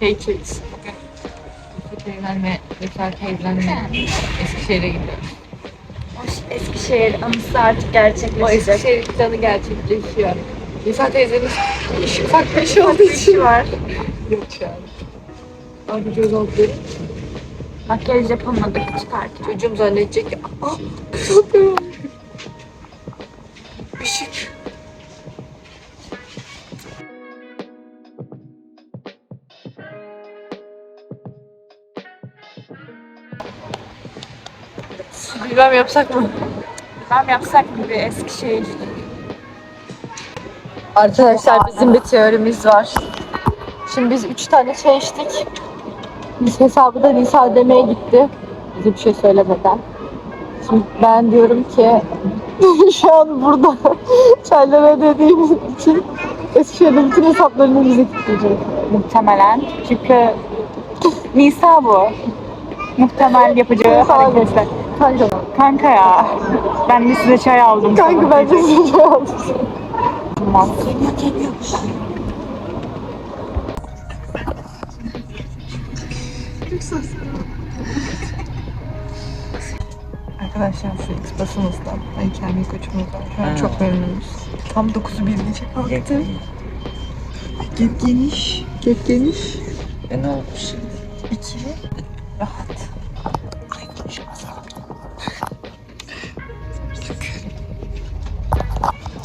Hey kids. Bugün Efe teyzenle, Veysel teyzenle Eskişehir'e gidiyoruz. O Eskişehir anısı artık O gerçekleşecek. Eskişehir planı gerçekleşiyor. Veysel teyzenin iş, ufak bir işi olduğu Bir için şey var. yok şu an. Abi göz altı. Makyaj yapılmadık çıkartıyor. Çocuğum zannedecek ki ah kızım. Işık. Bilmem yapsak mı? Ben yapsak gibi Eskişehir. Arkadaşlar bizim bir teorimiz var. Şimdi biz üç tane çay içtik. Biz hesabı da Nisa ödemeye gitti. Bize bir şey söylemeden. Şimdi ben diyorum ki şu an burada çayları ödediğimiz için Eskişehir'de bütün hesaplarını bize kitleyecek. Muhtemelen. Çünkü Nisa bu. Muhtemel yapacağı hareketler. Kanka, Kanka ya. Ben de size çay aldım. kanka bence size çay aldım. Olmaz. Arkadaşlar şu X basımızdan ben kendi koçumuzdan şu an çok memnunuz. Tam 9'u bir gece kalktı. Gep geniş, gep geniş. E ne oldu şimdi? İki, rahat.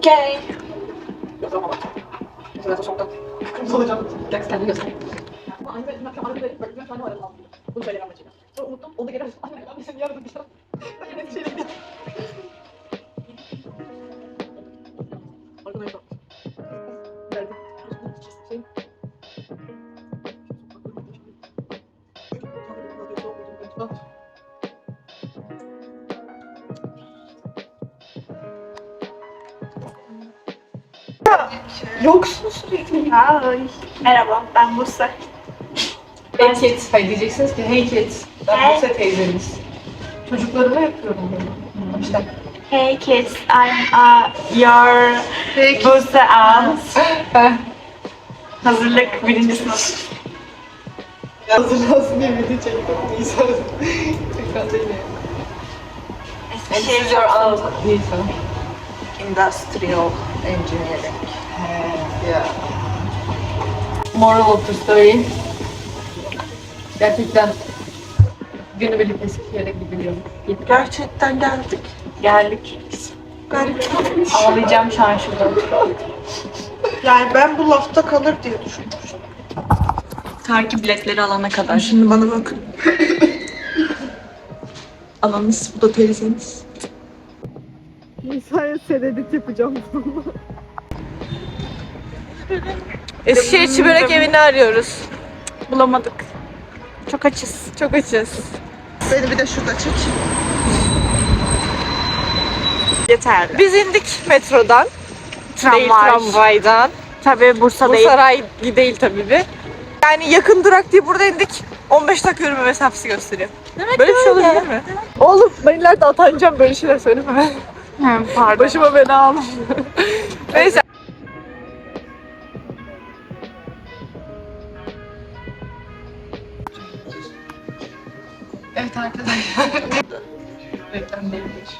Okay. Yoksun sürekli. Ay. Merhaba ben Buse. Hey kids. Hayır diyeceksiniz ki hey kids. Ben Hey. Buse teyzeniz. Çocuklarıma yapıyorum bunu. İşte. Hey kids, I'm uh, your Buse Ans. Eh, Hazırlık birinci sınıf. Hazırlansın diye video çektim. Nisa. Tekrar değil. İs your aunt. Industrial engineering. Yeah. Moral of the story. Gerçekten günübirlik Eskişehir'e. Gittik. Gerçekten geldik. Geldik. Garip. Ağlayacağım şu an şurada. Yani ben bu lafta kalır diye düşünmüştüm. Takip biletleri alana kadar. Şimdi bana bakın. Ananız bu da teyzeniz. Nisa'ya senedit yapacağım bunu. Eskişehir Çibörek evini arıyoruz. Bulamadık. Çok açız. Çok açız. Beni bir de şurada çek. Yeterli. Biz indik metrodan. Değil Tramvay. tramvaydan. Tabii Bursa Bu değil. saray değil tabii bir. Yani yakın durak diye burada indik. 15 dakika yürüme mesafesi gösteriyor. böyle bir şey olabilir mi? Oğlum ben ileride atanacağım böyle şeyler söyleme. He, pardon. Başıma bela alın. Neyse. Evet arkadaşlar. Reklam değilmiş.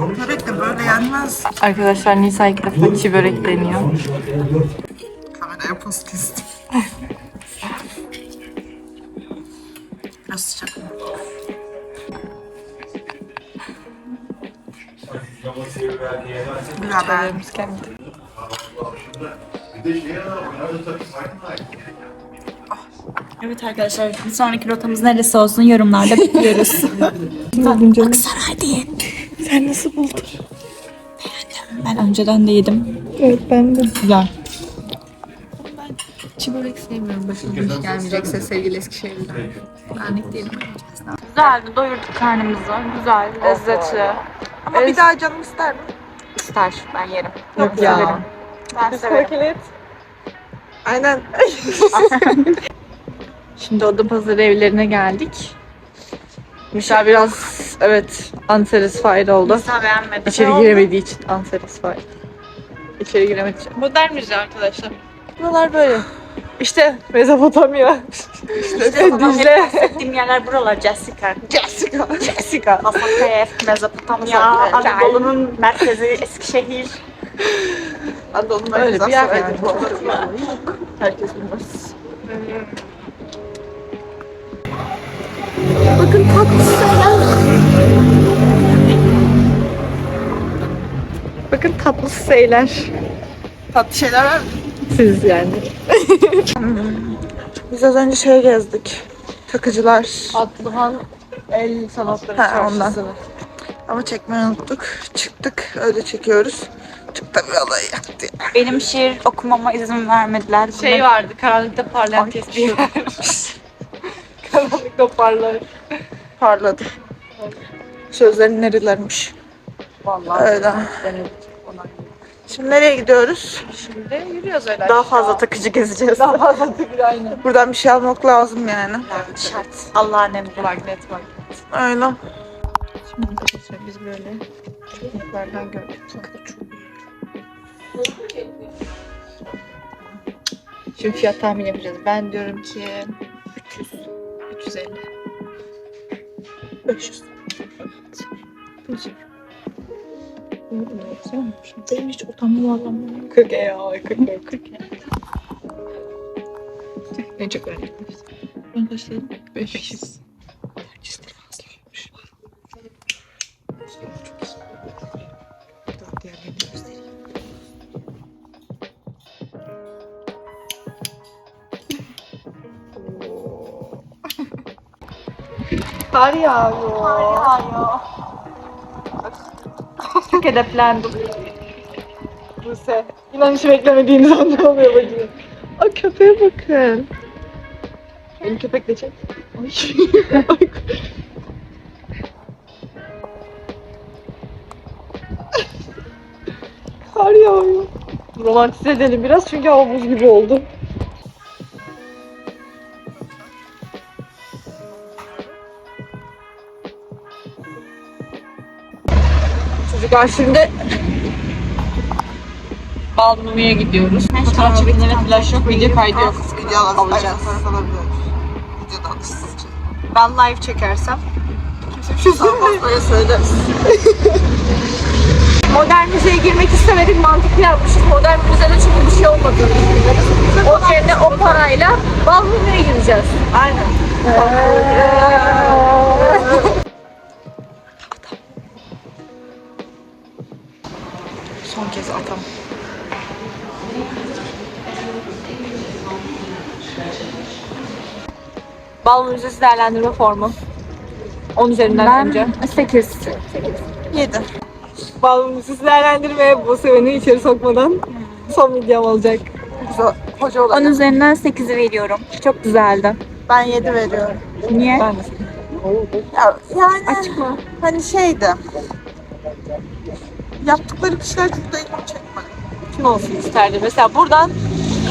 Börek de böyle yenmez. Arkadaşlar Nisa ilk defa çiğ börek deniyor. Kameraya poz kestim. Biraz sıcak mı? Çaylarımız geldi. Bir de şeye yapıyor? Nerede tabii sakin Evet arkadaşlar bir sonraki rotamız neresi olsun yorumlarda bekliyoruz. Aksaray diye. Sen nasıl buldun? Ben önceden de yedim. Evet ben de. Güzel. Çiğ börek sevmiyorum. Başıma hiç gelmeyecekse sevgili Eskişehir'de. Benlik değilim. Güzeldi doyurduk karnımızı. Güzel, lezzetli. Ama bir daha canım ister mi? İster ben yerim. Yok Ben ya. severim. Ben severim. Aynen. Şimdi oda pazarı evlerine geldik. Mişa biraz evet unsatisfied oldu. Nisa beğenmedi. İçeri giremediği için unsatisfied. İçeri giremediği için. Modern müze arkadaşlar. Buralar böyle. İşte Mezopotamya. İşte sana Dicle. bahsettiğim yerler buralar Jessica. Jessica. Jessica. Masakaya, Mezopotamya, Masakaya. Anadolu'nun merkezi Eskişehir. Anadolu'nun Öyle bir yer yani. Herkes bilmez. Bakın tatlı şeyler. Bakın tatlı şeyler. Tatlı şeyler var mı? Siz yani. Biz az önce şey gezdik. Takıcılar. Atlıhan El Sanatları Ha, Çarşısı. ondan. Ama çekmeyi unuttuk. Çıktık. Öyle çekiyoruz. Çok da bir olay yaptı. Benim şiir okumama izin vermediler. Şey Bunu- vardı, karanlıkta parlayan tespih Karanlıkta parlar. Parladı. Sözlerin nerelermiş. Vallahi. Öyle. Şimdi nereye gidiyoruz? Şimdi yürüyoruz öyle. Daha fazla takıcı gezeceğiz. Daha fazla tıkır aynen. Buradan bir şey almak lazım yani. Şart. Allah'ın emri. Magnet var. Öyle. Şimdi arkadaşlar biz böyle çocuklardan gördük. Çok Şimdi fiyat tahmin yapacağız. Ben diyorum ki 300. 350. 500. Benim hiç utanmam vallahi. 40 ya, 40 ya, 40 ya. En çok öğrendim. Ben kaç dedim? 500. 500 Kar yağıyor. Çok edeplendim. Buse. İnan hiç beklemediğiniz anda oluyor bacım. Aa köpeğe bakın. Benim köpek de çek. Ay. Ay. Kar yağıyor. Romantize edelim biraz çünkü hava buz gibi oldu. Çocuklar şimdi Balmumu'ya gidiyoruz. Fotoğraf çekimine flash yok, video kaydı yok. Video alacağız. Ben live çekersem. Şu böyle söyleriz. Modern müzeye girmek istemedik, mantıklı yapmışız. Modern müzede çünkü bir şey düşünüyoruz. O yerine o parayla Balmumu'ya gireceğiz. Aynen. Son kez atam. Balmumu Müzesi değerlendirme formu. 10 üzerinden önce. 8. 7. Balmumu Müzesi değerlendirmeye bu seveni içeri sokmadan son videom olacak. Güzel. Hoca 10 olacak. üzerinden 8'i veriyorum. Çok güzeldi. Ben 7 veriyorum. Niye? Ben de. Ya, yani Açık mı? hani şeydi. Yaptıkları kişiler çok da ilgimi çekmedi. Kim olsun isterdi? Mesela buradan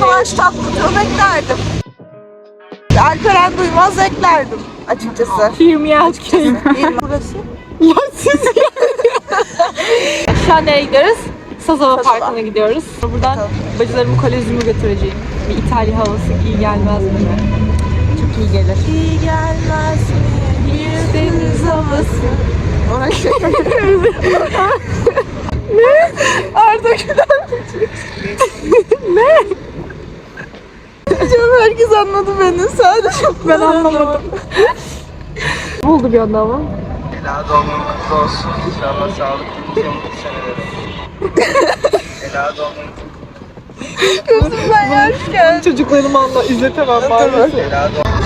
Kıvanç Tatlıtuğ beklerdim. Alperen Duymaz eklerdim açıkçası. Değil mi burası? ya siz Şu an nereye gidiyoruz? Sazova Sazova. Parkı'na gidiyoruz. Buradan Bakalım. bacılarımı kolezyumu götüreceğim. Bir İtalya havası iyi gelmez mi? Çok iyi gelir. İyi gelmez mi? Bir deniz havası. Oraya şey Ne? Arda Güler. ne? Canım herkes anladı beni. Sadece ben anlamadım. Ne oldu bir anda ama? Ela doğumun kutlu olsun. İnşallah sağlıklı nice mutlu seneler. Ela doğumun Gözümden yaş geldi. Çocuklarımı anla izletemem maalesef. Ela doğumun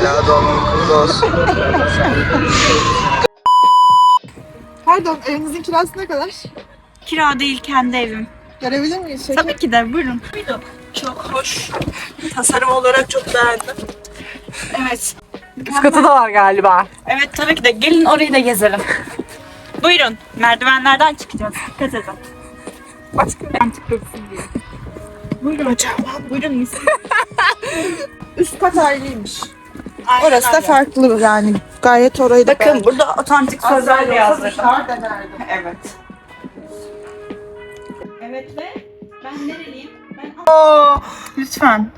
Ela doğumun kutlu olsun. Pardon evinizin kirası ne kadar? Kira değil kendi evim. Görebilir miyiz? Şey? Tabii ki de buyurun. Çok hoş. Tasarım olarak çok beğendim. Evet. Üst katı da var galiba. Evet tabii ki de gelin orayı da gezelim. Buyurun. Merdivenlerden çıkacağız. Dikkat edin. Başka Ben tıkırsın diye. Buyurun hocam. Buyurun mis. Üst kat ayrıymış. Orası da farklı yani. Gayet orayı da Bakın burada otantik sözler de yazdırdım. yazdırdım. Evet. Evet ve ben nereliyim? Ben Lütfen.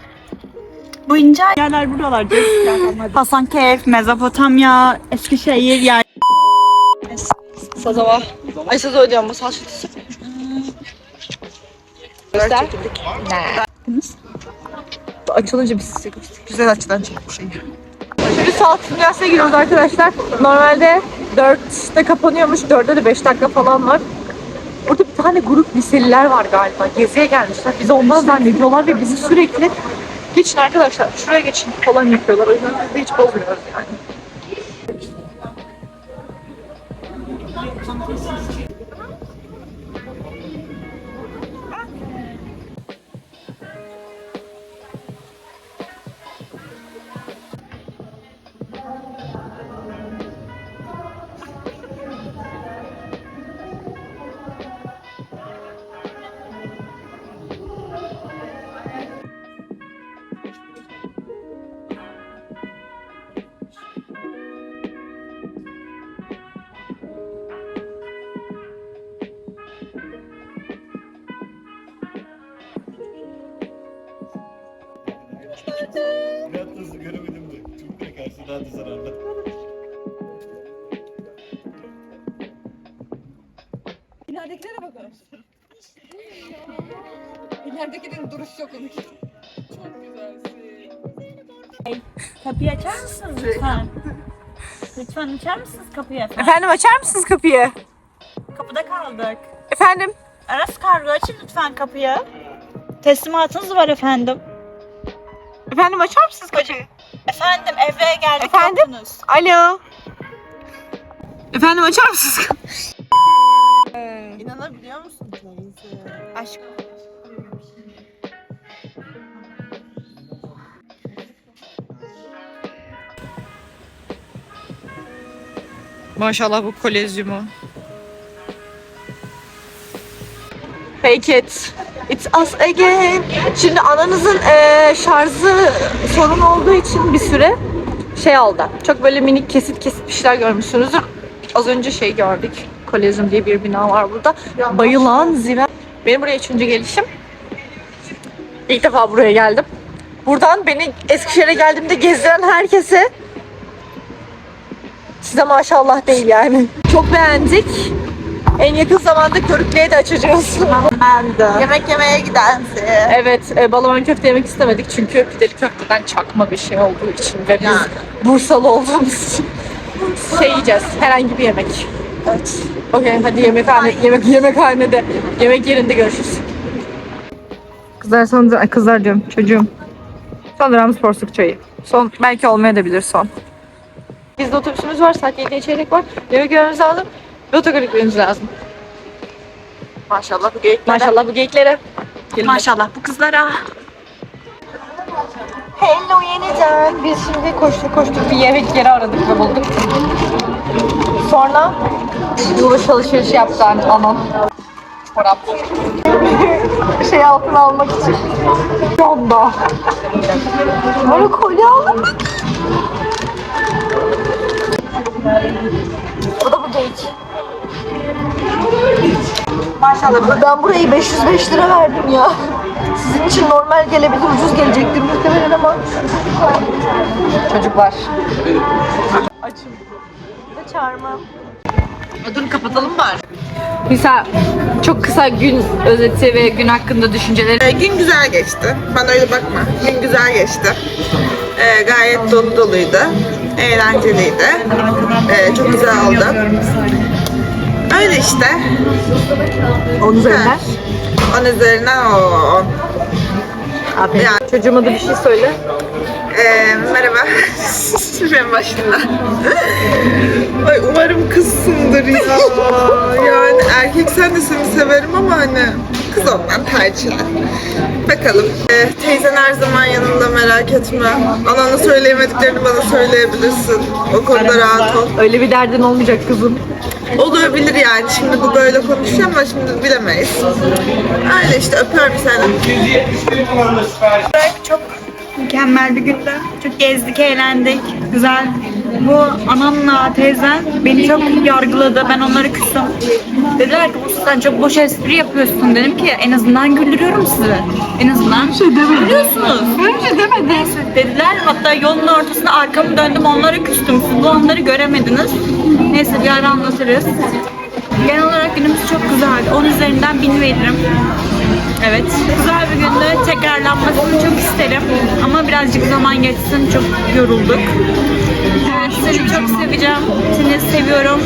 Bu ince yerler buralar. Hasankeyf, Mezopotamya, Eskişehir yer. Sazava. Ay Sazava diyorum bu saç şişesi. Göster. Açılınca biz. Güzel açıdan çekmiş şeyi. Şimdi saat dünyasına giriyoruz arkadaşlar. Normalde 4'te kapanıyormuş. 4'te de 5 dakika falan var. Burada bir tane grup liseliler var galiba. Geziye gelmişler. Bizi ondan zannediyorlar ve bizi sürekli geçin arkadaşlar şuraya geçin falan yapıyorlar. O yüzden biz de hiç bozmuyoruz yani. Daha da zararlı. İleridekilere bakın. İleridekilerin duruş yok onun. Kapıyı açar mısınız lütfen? Lütfen açar mısınız kapıyı efendim? Efendim açar mısınız kapıyı? Kapıda kaldık. Efendim? Aras kargo açın lütfen kapıyı. Teslimatınız var efendim. Efendim açar mısınız kapıyı? Efendim eve geldik Efendim? yoktunuz. Alo. Efendim açar mısınız? İnanabiliyor musun teyze? Aşk. Maşallah bu kolezyumu. Fake it. It's us again. Şimdi ananızın eee, şarjı sorun olduğu için bir süre şey oldu. Çok böyle minik kesit kesit bir şeyler görmüşsünüzdür. Az önce şey gördük. Kolezyum diye bir bina var burada. Bayılan Ziven. Benim buraya üçüncü gelişim. İlk defa buraya geldim. Buradan beni Eskişehir'e geldiğimde gezdiren herkese size maşallah değil yani. Çok beğendik. En yakın zamanda Körükle'ye de açacağız. Ben de. Yemek yemeye gidersin. evet, e, balaban köfte yemek istemedik çünkü pideli köfteden çakma bir şey olduğu için ve biz Yani. Bursalı olduğumuz için şey yiyeceğiz, herhangi bir yemek. Evet. Okey, hadi yemekhane, yemek yemekhanede, yemek yerinde görüşürüz. Kızlar son, ay kızlar diyorum, çocuğum. Son durağımız porsuk çayı. Son, belki olmayabilir son. Bizde otobüsümüz var, saat 7'ye çeyrek var. Yemek yememiz lazım ve otogar gitmemiz lazım. Maşallah bu geyiklere. Maşallah bu geyiklere. Maşallah bu kızlara. Hello yeniden. Biz şimdi koştuk koştuk bir yemek yeri aradık ve bulduk. Sonra yılbaşı alışverişi yaptı anam. Çorap. şey altına almak için. Yanda. Böyle kolye aldık. Ben burayı 505 lira verdim ya. Sizin için normal gelebilir, ucuz gelecektir muhtemelen ama. Çocuklar. Açım. Bir de çağırmam. Dur kapatalım bari. Nisa çok kısa gün özeti ve gün hakkında düşünceleri. Ee, gün güzel geçti. Bana öyle bakma. Gün güzel geçti. Ee, gayet dolu doluydu. Eğlenceliydi. Ee, çok güzel oldu. Öyle işte. Onun üzerinden. Onun üzerinden o. Abi. Yani- Çocuğuma da bir şey söyle. Ee, merhaba. en başında. Ay umarım kızsındır ya. Yani erkek sen de seni severim ama hani kız ondan tercih. Bakalım. Ee, teyzen her zaman yanında merak etme. Anana söyleyemediklerini bana söyleyebilirsin. O konuda rahat ol. Öyle bir derdin olmayacak kızım. Olabilir yani. Şimdi bu böyle konuşuyor ama şimdi bilemeyiz. Öyle işte öpüyorum seni. 171 numaralı sipariş. Çok mükemmel bir gündü. Çok gezdik, eğlendik. Güzel. Bu anamla teyzen beni çok yargıladı. Ben onları küstüm. Dediler ki "Bu sen çok boş espri yapıyorsun. Dedim ki en azından güldürüyorum sizi. En azından şey gülüyorsunuz. Öyle şey demedi. Neyse dediler. Hatta yolun ortasında arkamı döndüm onlara küstüm. Siz bu anları göremediniz. Neyse bir ara anlatırız. Genel olarak günümüz çok güzeldi. 10 üzerinden 1000 veririm. Evet. Güzel bir gündü. Tekrarlanmasını çok isterim. Ama birazcık zaman geçsin. Çok yorulduk. Çok seveceğim. Seni seviyorum.